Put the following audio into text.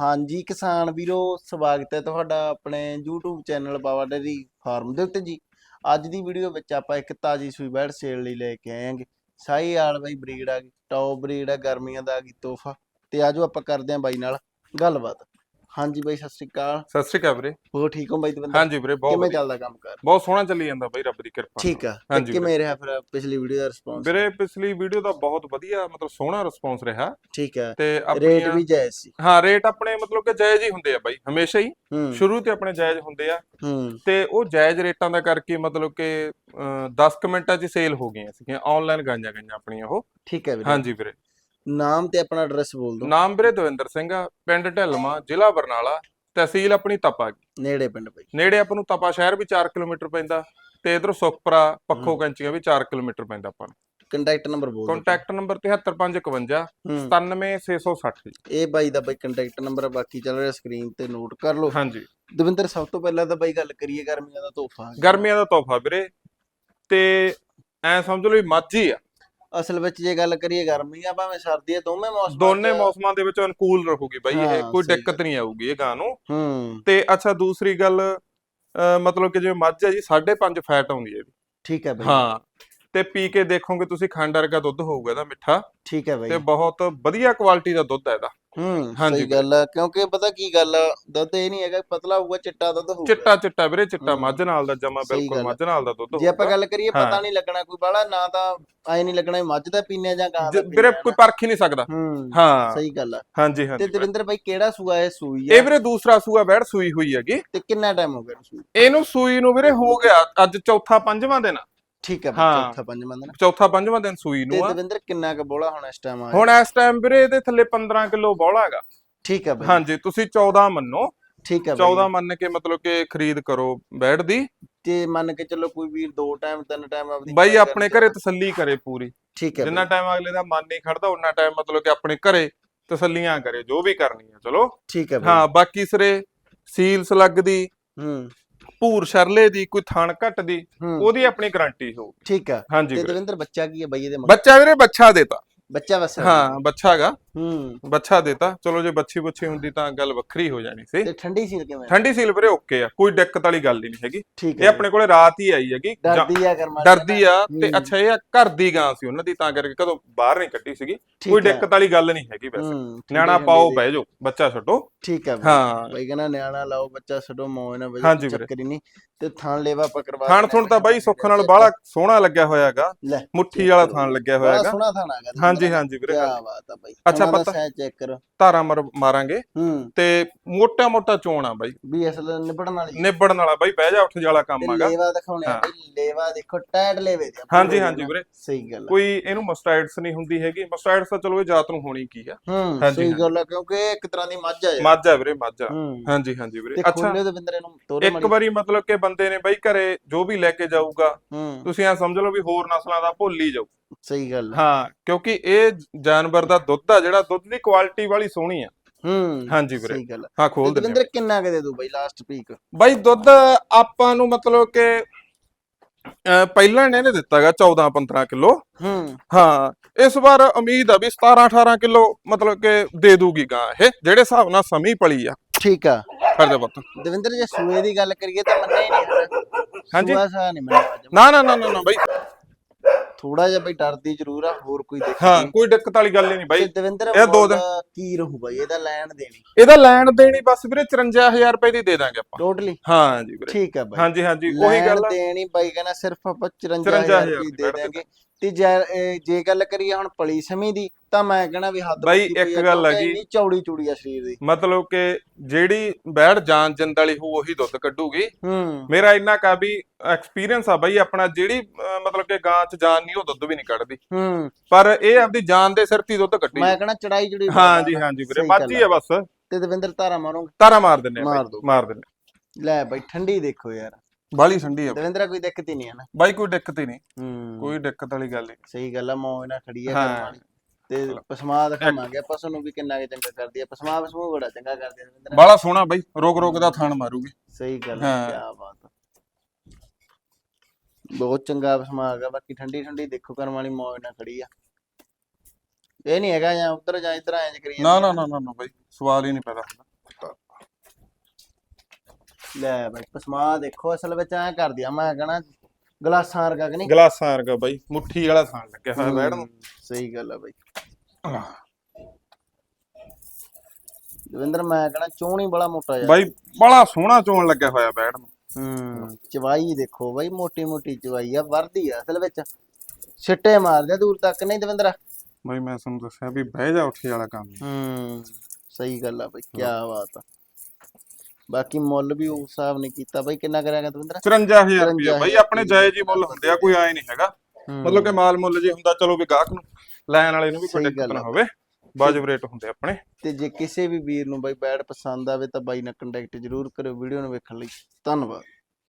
ਹਾਂਜੀ, ਕਿਸਾਨ ਵੀਰੋ, ਸਵਾਗਤ ਹੈ ਤੁਹਾਡਾ ਆਪਣੇ YouTube channel Bawa dairy farm ਦੇ ਉੱਤੇ ਜੀ। ਅੱਜ ਦੀ ਵੀਡੀਓ ਵਿੱਚ ਆਪਾਂ ਇੱਕ ਤਾਜੀ ਸੂਈ ਬੈੜ ਸੇਲ ਲਈ ਲੈ ਕੇ ਆਏ ਹਾਂਗੇ ਸਾਈ ਆਲ ਬਾਈ ਬਰੀਡ ਆ ਗਈ, ਟੌਪ ਬਰੀਡ ਆ, ਗਰਮੀਆਂ ਦਾ ਆ ਗਈ ਤੋਹਫਾ। ਤੇ ਆਜੋ ਆਪਾਂ ਕਰਦੇ ਆਂ ਬਾਈ ਨਾਲ ਗੱਲਬਾਤ। ਹਾਂਜੀ ਬਾਈ ਸਤਿ ਸ਼੍ਰੀ ਅਕਾਲ। ਸਤਿ ਸ਼੍ਰੀ ਅਕਾਲ ਵੀਰੇ। ਹੋਰ ਠੀਕ ਹੋ ਬਾਈ ਦਵਿੰਦਰ ਹਾਂਜੀ ਵੀਰੇ ਬਹੁਤ ਕਿਵੇਂ ਵਧੀਆ। ਚੱਲਦਾ ਕੰਮ ਕਰ ਬਹੁਤ ਸੋਹਣਾ ਚੱਲੀ ਜਾਂਦਾ ਬਾਈ ਰੱਬ ਦੀ ਕਿਰਪਾ ਠੀਕ ਆ। ਤੇ ਹਾਂਜੀ ਕਿਵੇਂ ਰਿਹਾ ਫਿਰ ਪਿਛਲੀ ਵੀਡੀਓ ਦਾ ਰਿਸਪੌਂਸ ਵੀਰੇ ਪਿਛਲੀ ਵੀਡੀਓ ਦਾ ਬਹੁਤ ਵਧੀਆ ਮਤਲਬ ਸੋਹਣਾ ਰਿਸਪੌਂਸ ਰਿਹਾ। ਠੀਕ ਆ। ਤੇ ਰੇਟ ਆਪਣੀਆਂ ਵੀ ਜਾਇਜ਼ ਸੀ। ਹਾਂ ਰੇਟ ਆਪਣੇ ਮਤਲਬ ਕਿ ਜਾਇਜ਼ ਹੀ ਹੁੰਦੇ ਆ ਬਾਈ ਹਮੇਸ਼ਾ ਹੀ। ਹੂੰ। ਸ਼ੁਰੂ ਤੇ ਆਪਣੇ ਜਾਇਜ਼ ਹੁੰਦੇ ਆ। ਹੂੰ। ਤੇ ਉਹ ਜਾਇਜ਼ ਰੇਟਾਂ ਦਾ ਕਰਕੇ ਮਤਲਬ ਕਿ 10 ਕੁ ਮਿੰਟਾਂ 'ਚ ਸੇਲ ਹੋ ਗਈਆਂ ਸੀਗੀਆਂ। ਆਨਲਾਈਨ ਗਾਈਆਂ ਗਈਆਂ ਆਪਣੀਆਂ ਉਹ। ਠੀਕ ਹੈ ਵੀਰੇ। ਹਾਂਜੀ ਵੀਰੇ। ਨਾਮ ਤੇ ਆਪਣਾ ਐਡਰੈਸ ਬੋਲ ਦਿਓ। ਨਾਮ ਵੀਰੇ ਦਵਿੰਦਰ ਸਿੰਘ ਆ ਪਿੰਡ ਢਿਲਮਾ ਜ਼ਿਲ੍ਹਾ ਬਰਨਾਲਾ ਤਹਿਸੀਲ ਆਪਣੀ ਤਪਾ ਨੇੜੇ ਪਿੰਡ ਬਾਈ ਨੇੜੇ ਆਪਾਂ ਨੂੰ ਤਪਾ ਸ਼ਹਿਰ ਵੀ 4 ਕਿਲੋਮੀਟਰ ਪੈਂਦਾ ਤੇ ਇਧਰ ਸੁਖਪਰਾ ਪੱਖੋ ਕੈਂਚੀਆਂ ਵੀ 4 ਕਿਲੋਮੀਟਰ ਪੈਂਦਾ ਆਪਾਂ ਨੂੰ। ਕੰਟੈਕਟ ਨੰਬਰ ਬੋਲ ਕੰਟੈਕਟ ਨੰਬਰ 73551 ਹੂੰ। 97660 ਜੀ ਇਹ ਬਾਈ ਦਾ ਬਾਈ ਕੰਟੈਕਟ ਨੰਬਰ ਆ ਬਾਕੀ ਚੱਲ ਰਿਹਾ ਸਕਰੀਨ ਤੇ ਨੋਟ ਕਰ ਲਓ। ਹਾਂਜੀ। ਦਵਿੰਦਰ ਸਭ ਤੋਂ ਪਹਿਲਾਂ ਤਾਂ ਬਾਈ ਗੱਲ ਕਰੀਏ ਗਰਮੀਆਂ ਦਾ ਤੋਹਫਾ ਗਰਮੀਆਂ ਦਾ ਤੋਹਫਾ ਵੀਰੇ। ਤੇ ਐ ਸਮਝ ਲਓ ਵੀ ਮਾਝੀ ਆ। ਅਸਲ ਵਿੱਚ ਜੇ ਗੱਲ ਕਰੀਏ ਗਰਮੀ ਆ ਭਾਵੇਂ ਸਰਦੀ ਆ ਦੋਵੇਂ ਮੌਸਮ ਦੋਨੇ ਮੌਸਮਾਂ ਦੇ ਵਿੱਚ ਅਨੁਕੂਲ ਰਹੂਗੀ ਬਾਈ ਇਹ ਹਾਂ, ਕੋਈ ਸਹੀ ਦਿੱਕਤ ਨਹੀਂ ਆਊਗੀ ਇਹ ਗਾਂ ਨੂੰ। ਹੂੰ। ਤੇ ਅੱਛਾ ਦੂਸਰੀ ਗੱਲ ਮਤਲਬ ਕਿ ਜਿਵੇਂ ਮੱਝ ਹੈ ਜੀ 5.5 ਫੈਟ ਆਉਂਦੀ ਹੈ ਇਹਦੀ। ਠੀਕ ਹੈ ਬਾਈ। ਹਾਂ ਤੇ ਪੀ ਕੇ ਦੇਖੋਗੇ ਤੁਸੀਂ ਖੰਡ ਵਰਗਾ ਦੁੱਧ ਹੋਊਗਾ ਇਹਦਾ ਮਿੱਠਾ। ਠੀਕ ਹੈ ਬਾਈ। ਤੇ ਬਹੁਤ ਵਧੀਆ ਕੁਆਲਿਟੀ ਦਾ ਦੁੱਧ ਹੈ ਇਹਦਾ। ਹੂੰ ਹਾਂਜੀ। ਸਹੀ ਗੱਲ ਆ ਕਿਉਂਕਿ ਪਤਾ ਕੀ ਗੱਲ ਆ ਦੁੱਧ ਇਹ ਨਹੀਂ ਹੈਗਾ ਪਤਲਾ ਹੋਊਗਾ ਚਿੱਟਾ ਦੁੱਧ ਹੋਊਗਾ। ਚਿੱਟਾ ਚਿੱਟਾ ਵੀਰੇ ਚਿੱਟਾ ਮੱਝ ਨਾਲ ਦਾ ਜਮਾ ਸਹੀ ਬਿਲਕੁਲ ਗੱਲ। ਮੱਝ ਨਾਲ ਦਾ ਦੁੱਧ ਜੇ ਆਪਾਂ ਹੋਊਗਾ। ਗੱਲ ਕਰੀਏ ਪਤਾ ਹਾਂ। ਨਹੀਂ ਲੱਗਣਾ ਕੋਈ ਬਾਲਾ ਨਾ ਤਾਂ ਐ ਨਹੀਂ ਲੱਗਣਾ ਵੀ ਮੱਝ ਦਾ ਪੀਨੇ ਜਾਂ ਗਾਂ ਦਾ ਜ- ਵੀਰੇ ਕੋਈ। ਪਰਖ ਹੀ ਨਹੀਂ ਸਕਦਾ। ਹੂੰ ਹਾਂ। ਸਹੀ ਗੱਲ ਆ। ਹਾਂਜੀ ਤੇ ਹਾਂਜੀ। ਦਵਿੰਦਰ ਬਾਈ ਕਿਹੜਾ ਸੂਆ ਇਹ ਸੂਈ ਇਹ ਆ ਵੀਰੇ ਦੂਸਰਾ ਸੂਆ ਬੈੜ ਸੂਈ ਹੋਈ ਹੈਗੀ। ਤੇ ਕਿੰਨਾ ਟਾਈਮ ਹੋ ਗਿਆ ਇਹਨੂੰ ਸੂਈ ਨੂੰ? ਵੀਰੇ ਹੋ ਗਿਆ ਅੱਜ ਚੌਥਾ ਪੰਜਵਾਂ ਦਿਨ। ਆ। ਠੀਕ ਹੈ ਹਾਂ। ਚੌਥਾ ਪੰਜਵਾਂ ਦਿਨ। ਚੌਥਾ ਪੰਜਵਾਂ ਦਿਨ ਸੂਈ ਤੇ ਨੂੰ ਆ। ਦਵਿੰਦਰ ਕਿੰਨਾ ਕੁ ਬੋਲਾ ਹੁਣ ਇਸ ਟਾਈਮ ਆ? ਹੁਣ ਇਸ ਟਾਈਮ ਵੀਰੇ ਇਹਦੇ ਥੱਲੇ 15 ਕਿਲੋ ਬੌਲਾ ਹੈਗਾ। ਠੀਕ ਹੈ ਬਾਈ। ਹਾਂਜੀ ਤੁਸੀਂ 14 ਮੰਨੋ। ਠੀਕ ਹੈ ਬਾਈ। 14 ਮੰਨ ਕੇ ਮਤਲਬ ਕਿ ਖਰੀਦ ਕਰੋ ਬੈੜ ਦੀ। ਤੇ ਮੰਨ ਕੇ ਚੱਲੋ ਕੋਈ ਵੀਰ ਦੋ ਟਾਈਮ ਤਿੰਨ ਟਾਈਮ ਆਪਦੀ ਬਾਈ ਆਪਣੇ। ਘਰੇ ਤਸੱਲੀ ਕਰੇ ਪੂਰੀ। ਠੀਕ ਹੈ ਜਿੰਨਾ ਬਾਈ, ਟਾਈਮ ਅਗਲੇ ਦਾ ਮਨ ਨਹੀਂ ਖੜਦਾ ਉਹਨਾਂ ਟਾਈਮ ਮਤਲਬ ਕਿ ਆਪਣੇ ਘਰੇ ਤਸੱਲੀਆਂ ਕਰੇ ਜੋ ਵੀ ਕਰਨੀ ਆ ਚਲੋ। ਠੀਕ ਹੈ ਬਾਈ। ਹਾਂ ਬਾਕੀ ਸਿਰੇ ਸੀਲ ਸਲੱਗ ਦੀ ਹੂੰ। ਭੂਰ ਸ਼ਰਲੇ ਦੀ ਕੋਈ ਥਣ ਘੱਟ ਦੀ ਉਹਦੀ ਆਪਣੀ ਗਾਰੰਟੀ ਹੋਊ ਠੀਕ ਹੈ ਹਾਂਜੀ ਤੇ ਵੀਰੇ। ਦਵਿੰਦਰ ਬੱਚਾ ਕੀ ਹੈ ਬਾਈ ਇਹਦੇ ਮਗਰ? ਬੱਚਾ ਵੀਰੇ ਬੱਚਾ ਦੇਤਾ ਬੱਚਾ ਵਸਾ ਹਾਂ ਬੱਚਾ ਹੈਗਾ। ਹੂੰ। ਬੱਚਾ ਦੇਤਾ। ਚਲੋ ਜੇ ਬੱਚੀ ਬੁੱਚੀ ਹੁੰਦੀ ਤਾਂ ਗੱਲ ਵੱਖਰੀ ਹੋ ਜਾਣੀ ਸੀ। ਤੇ ਠੰਡੀ ਸੀਲ ਕਿਵੇਂ ਠੰਡੀ ਸੀਲ ਵੀਰੇ ਓਕੇ ਆ ਕੋਈ ਦਿੱਕਤ ਵਾਲੀ ਗੱਲ ਹੀ ਨਹੀਂ ਹੈਗੀ। ਠੀਕ ਇਹ ਆਪਣੇ ਕੋਲੇ ਰਾਤ ਹੀ ਆਈ ਹੈਗੀ। ਡਰਦੀ ਆ ਕਰਮਾ ਡਰਦੀ ਆ ਤੇ। ਅੱਛਾ ਇਹ ਘਰ ਦੀ ਗਾਂ ਸੀ ਉਹਨਾਂ ਦੀ ਤਾਂ ਕਰਕੇ ਕਦੋਂ ਬਾਹਰ ਨਹੀਂ ਕੱਢੀ ਸੀਗੀ। ਕੋਈ ਦਿੱਕਤ ਵਾਲੀ ਗੱਲ ਨਹੀਂ ਹੈਗੀ ਵੈਸੇ। ਨਿਆਣਾ ਪਾਓ ਬਹਿ ਜਾਓ ਬੱਚਾ ਛੱਡੋ। ਠੀਕ ਹੈ ਹਾਂ। ਬਾਈ ਕਹਿੰਦਾ ਨਿਆਣਾ ਲਾਓ ਬੱਚਾ ਛੱਡੋ ਮੌਜ ਨਾ ਬਾਈ। ਚੱਕਰ ਨਹੀਂ ਤੇ ਥਾਣ ਲੇਵਾ ਆਪਾਂ ਕਰਵਾ ਥਾਣ ਤਾਂ ਬਾਈ ਸੁੱਖ ਨਾਲ ਬਾਹਲਾ ਸੋਹਣਾ ਲੱਗਿਆ ਹੋਇਆ ਹੈਗਾ। ਮੁੱਠੀ ਵਾਲਾ ਥਾਣ ਲੱਗਿਆ ਹੋਇਆ ਹੈਗਾ। ਸੋਹਣਾ ਥਾਣ ਹਾਂਜੀ ਹਾਂਜੀ ਵੀਰੇ ਕੀ। ਬਾਤ ਆ ਬਾਈ। ਅੱਛਾ, ਦਾ ਪਤਾ- ਸਹਿ ਚੈੱਕ ਕਰੋ। ਧਾਰਾਂ ਮਰ ਮਾਰਾਂਗੇ। ਹੂੰ। ਤੇ ਮੋਟਾ ਮੋਟਾ ਚੋਣ ਆ ਬਾਈ। ਵੀ ਅਸਲ ਨਿਬੜਨ ਵਾਲੀ ਨਿਬੜਨ ਵਾਲਾ ਬਾਈ ਬਹਿ ਜਾ ਉੱਠ ਜਾਲਾ ਕੰਮ ਤੇ ਹੈਗਾ। ਲੇਵਾ ਦਿਖਾਉਣੇ ਆ ਹਾਂ। ਬਈ ਲੇਵਾ ਦੇਖੋ ਟੈਡ ਲੇਵੇ ਦੇ ਆ, ਹਾਂਜੀ ਹਾਂਜੀ। ਵੀਰੇ। ਸਹੀ ਗੱਲ ਆ। ਕੋਈ ਇਹਨੂੰ ਮਸਟਾਈਡਸ ਨਹੀਂ ਹੁੰਦੀ ਹੈਗੀ। ਮਸਟਾਈਡਸ ਤਾਂ ਚਲੋ ਇਹ ਜਾਤ ਨੂੰ ਹੋਣੀ ਕੀ ਆ। ਹੂੰ ਹਾਂਜੀ, ਸਹੀ ਹਾਂਜੀ। ਗੱਲ ਆ ਕਿਉਂਕਿ ਇਹ ਇੱਕ ਤਰ੍ਹਾਂ ਦੀ ਮੱਝ ਆ ਯਾਰ ਮੱਝ ਆ ਵੀਰੇ ਮੱਝ ਆ। ਹੂੰ। ਹਾਂਜੀ ਹਾਂਜੀ ਵੀਰੇ। ਤੇ ਅੱਛਾ। ਖੋਲੇ ਦੇ ਬਿੰਦਰੇ ਨੂੰ ਤੋਰੇ ਇੱਕ ਵਾਰੀ ਮਤਲਬ ਕਿ ਬੰਦੇ ਨੇ ਬਾਈ ਘਰੇ ਜੋ ਵੀ ਲੈ ਕੇ ਜਾਊਗਾ ਹੂੰ। ਤੁਸੀਂ ਐ ਸਮਝ ਲਓ ਵੀ ਹੋਰ ਨਸਲਾਂ ਦਾ ਭੁੱਲ ਹੀ ਜਾਊ। ਸਹੀ ਗੱਲ। ਹਾਂ। ਕਿਉਂਕਿ ਇਹ ਜਾਨਵਰ ਦਾ ਦੁੱਧ ਆ ਜਿਹੜਾ ਦੁੱਧ ਦੀ ਕੁਆਲਿਟੀ ਵਾਲੀ ਸੋਹਣੀ ਆ। ਹੂੰ ਹਾਂਜੀ ਵੀਰੇ। ਸਹੀ ਗੱਲ। ਹਾਂ। ਖੋਲ ਦਿੰਦੇ ਦਵਿੰਦਰ ਕਿੰਨਾ ਕੁ ਦੇ ਦੂ ਬਾਈ ਲਾਸਟ ਪੀਕ ਬਾਈ ਦੁੱਧ ਆਪਾਂ ਨੂੰ ਮਤਲਬ ਕਿ ਪਹਿਲਾਂ ਇਹਨੇ ਦਿੱਤਾਗਾ 14 15 ਕਿਲੋ। ਹੂੰ। ਹਾਂ ਇਸ ਵਾਰ ਉਮੀਦ ਆ ਵੀ 17 18 ਕਿਲੋ ਮਤਲਬ ਕਿ ਦੇ ਦੂਗੀ ਗਾਂ ਇਹ ਜਿਹੜੇ ਹਿਸਾਬ ਨਾਲ ਸਮੀ ਪਲੀ ਆ। ਠੀਕ ਆ। ਫਰਦੇ ਪੁੱਤ। ਦਵਿੰਦਰ ਜੇ ਸੂਏ ਦੀ ਗੱਲ ਕਰੀਏ ਤਾਂ ਮੰਨਿਆ ਹੀ ਨਹੀਂ ਹਾਂਜੀ। ਸੂਆ ਸਾ ਨਹੀਂ ਮੰਨਿਆ ਅੱਜ ਨਾ ਨਾ ਨਾ ਨਾ ਨਾ ਬਾਈ। ਥੋੜਾ ਜਿਹਾ ਬਈ ਡਰਦੀ ਜ਼ਰੂਰ ਆ ਹੋਰ ਕੋਈ ਦੇਖ ਹਾਂ ਕੋਈ ਦਿੱਕਤ ਵਾਲੀ ਗੱਲ ਨਹੀਂ ਬਾਈ। ਦਵਿੰਦਰ ਇਹ ਦੋ ਦਿਨ- ਕੀ ਰਹੂ ਬਾਈ ਇਹਦਾ ਲੈਣ ਦੇਣੀ। ਇਹਦਾ ਲੈਣ ਦੇਣੀ ਬਸ ਵੀਰੇ 54000 ਰੁਪਏ ਦੀ ਦੇ ਦਾਂਗੇ ਆਪਾਂ। ਟੋਟਲੀ ਹਾਂ ਜੀ ਵੀਰੇ। ਠੀਕ ਆ ਬਾਈ। ਹਾਂਜੀ ਹਾਂਜੀ ਉਹੀ ਗੱਲ ਦੇਣੀ ਬਾਈ ਕਹਿੰਦਾ ਸਿਰਫ ਆਪਾਂ 54000 54,000 ਰੁਪਏ ਦੇ ਦੀ ਦਾਂਗੇ। ਤੇ ਜੇ ਗੱਲ ਕਰੀਏ ਹੁਣ ਪਲੀ ਸਮੀ ਦੀ ਤਾਂ ਮੈਂ ਕਹਿਣਾ ਵੀ ਹੱਦ ਬਾਈ, ਇੱਕ ਗੱਲ ਹੈਗੀ। ਚੌੜੀ ਚੂੜੀ ਆ ਸਰੀਰ ਦੀ। ਮਤਲਬ ਕਿ ਜਿਹੜੀ ਬੈੜ ਜਾਨ ਜਿੰਦ ਵਾਲੀ ਹੋ ਉਹੀ ਦੁੱਧ ਕੱਢੂਗੀ। ਹੂੰ। ਮੇਰਾ ਇੰਨਾ ਕਾ ਵੀ ਐਕਸਪੀਰੀਅੰਸ ਆ ਬਾਈ ਆਪਣਾ ਜਿਹੜੀ ਮਤਲਬ ਕਿ ਗਾਂ ਚ ਜਾਨ ਨਹੀਂ ਉਹ ਦੁੱਧ ਵੀ ਨਹੀਂ ਕੱਢਦੀ। ਹੂੰ। ਪਰ ਇਹ ਆਪਦੀ ਜਾਨ ਦੇ ਸਿਰ ਤੇ ਦੁੱਧ ਕੱਢੀ ਮੈਂ ਕਹਿਣਾ ਚੜਾਈ ਜੁੜੀ ਹਾਂ ਜੀ ਹਾਂ ਜੀ ਵੀਰੇ ਗੱਲ ਆ। ਬਸ। ਤੇ ਦਵਿੰਦਰ ਧਾਰਾ ਮਾਰੋਗੇ। ਤਾਰਾ ਮਾਰ ਦਿੰਨੇ। ਮਾਰ ਦਿੰਨੇ ਲੈ ਬਾਈ ਠੰਡੀ ਦੇਖੋ ਯਾਰ। ਬਾਲੀ ਠੰਡੀ ਆ। ਦਵਿੰਦਰ ਕੋਈ ਦਿੱਕਤ ਹੀ ਨਹੀਂ ਹੈ ਨਾ। ਬਾਈ ਕੋਈ ਦਿੱਕਤ ਹੀ ਨਹੀਂ। ਹੂੰ। ਕੋਈ ਦਿੱਕਤ ਵਾਲੀ ਗੱਲ ਨਹੀਂ। ਸਹੀ ਗੱਲ ਆ ਮੌਜ ਨਾਲ ਖੜੀ ਆ ਹਾਂ। ਕਰਮ ਵਾਲੀ। ਤੇ ਪਸਮਾ ਦਿਖਾਵਾਂਗੇ ਆਪਾਂ ਤੁਹਾਨੂੰ ਵੀ ਕਿੰਨਾ ਕੁ ਚੰਗਾ ਕਰਦੀ ਆ। ਪਸਮਾ ਪਸਮੂ ਬੜਾ ਚੰਗਾ ਕਰਦੀ ਆ ਦਵਿੰਦਰ। ਬਾਲਾ ਸੋਹਣਾ ਬਾਈ ਰੋਕ ਰੋਕ ਦਾ ਥਣ ਮਾਰੂਗੀ। ਸਹੀ ਗੱਲ ਹਾਂ। ਹੈ। ਕੀ ਬਾਤ ਆ। ਬਹੁਤ ਚੰਗਾ ਪਸਮਾ ਆ ਗਿਆ ਬਾਕੀ ਠੰਡੀ ਠੰਡੀ ਦੇਖੋ ਕਰਮ ਵਾਲੀ ਮੌਜ ਨਾਲ ਖੜੀ ਆ। ਇਹ ਨਹੀਂ ਹੈਗਾ ਜਾਂ ਉਧਰ ਜਾਂ ਇੱਧਰ ਐਂ ਕਰੀ ਨਾ ਨਾ ਨਾ ਨਾ ਨਾ ਬਾਈ ਸਵਾਲ ਹੀ ਨਹੀਂ ਪੈਦਾ ਹੁੰਦਾ। ਲੈ ਬਾਈ ਪਸਮਾ ਦੇਖੋ ਅਸਲ ਵਿੱਚ ਐਂ ਕਰ ਦਿਆ ਮੈਂ ਕਹਣਾ ਗਲਾਸਾਂ ਵਰਗਾ ਕਿ ਨਹੀਂ? ਗਲਾਸਾਂ ਵਰਗਾ ਬਾਈ ਮੁੱਠੀ ਵਾਲਾ ਥਾਂ ਲੱਗਿਆ ਹੋਇਆ ਬੈੜ ਨੂੰ। ਸਹੀ ਗੱਲ ਆ ਬਾਈ। ਦਵਿੰਦਰ ਮੈਂ ਕਹਣਾ ਚੋਣੀ ਬੜਾ ਮੋਟਾ ਜਿਹਾ। ਬਾਈ ਬੜਾ ਸੋਹਣਾ ਚੋਣ ਲੱਗਿਆ ਹੋਇਆ ਬੈੜ ਨੂੰ। ਹੂੰ ਚਵਾਈ ਦੇਖੋ ਬਾਈ ਮੋਟੀ ਮੋਟੀ ਚਵਾਈ ਆ ਵਰਦੀ ਆ ਅਸਲ ਵਿੱਚ। ਛਿੱਟੇ ਮਾਰਦੇ ਦੂਰ ਤੱਕ ਨਹੀਂ ਦਵਿੰਦਰ? ਬਾਈ ਮੈਂ ਤੁਹਾਨੂੰ ਦੱਸਿਆ ਵੀ ਬਹਿ ਜਾ ਉੱਠੀ ਵਾਲਾ ਕੰਮ। ਹੂੰ ਸਹੀ ਗੱਲ ਆ ਬਾਈ ਕੀ ਬਾਤ ਆ। ਬਾਕੀ ਮੁੱਲ ਵੀ ਉਸ ਹਿਸਾਬ ਨੇ ਕੀਤਾ। ਬਾਈ ਕਿੰਨਾ ਕਰਿਆਗਾ ਦਵਿੰਦਰ? 54000 ਰੁਪਏ ਬਾਈ 53,000 ਆਪਣੇ ਜਾਇਜ਼ ਹੀ ਮੁੱਲ ਹੁੰਦੇ ਆ ਕੋਈ ਆਏ ਨਹੀਂ ਹੈਗਾ। ਮਤਲਬ ਕਿ ਮਾਲ ਮੁੱਲ ਜੇ ਹੁੰਦਾ ਚਲੋ ਵੀ ਗਾਹਕ ਨੂੰ ਲੈਣ ਵਾਲੇ ਨੂੰ ਵੀ ਕੋਈ ਦਿੱਕਤ ਨਾ। ਹੋਵੇ। ਵਾਜਬ ਰੇਟ ਹੁੰਦੇ ਆਪਣੇ। ਤੇ ਜੇ ਕਿਸੇ ਵੀ ਵੀਰ ਨੂੰ ਬਾਈ ਬੈਡ ਪਸੰਦ ਆਵੇ ਤਾਂ ਬਾਈ ਨਾਲ ਕੰਟੈਕਟ ਜ਼ਰੂਰ ਕਰਿਓ ਵੀਡੀਓ ਨੂੰ ਵੇਖਣ ਲਈ। ਧੰਨਵਾਦ।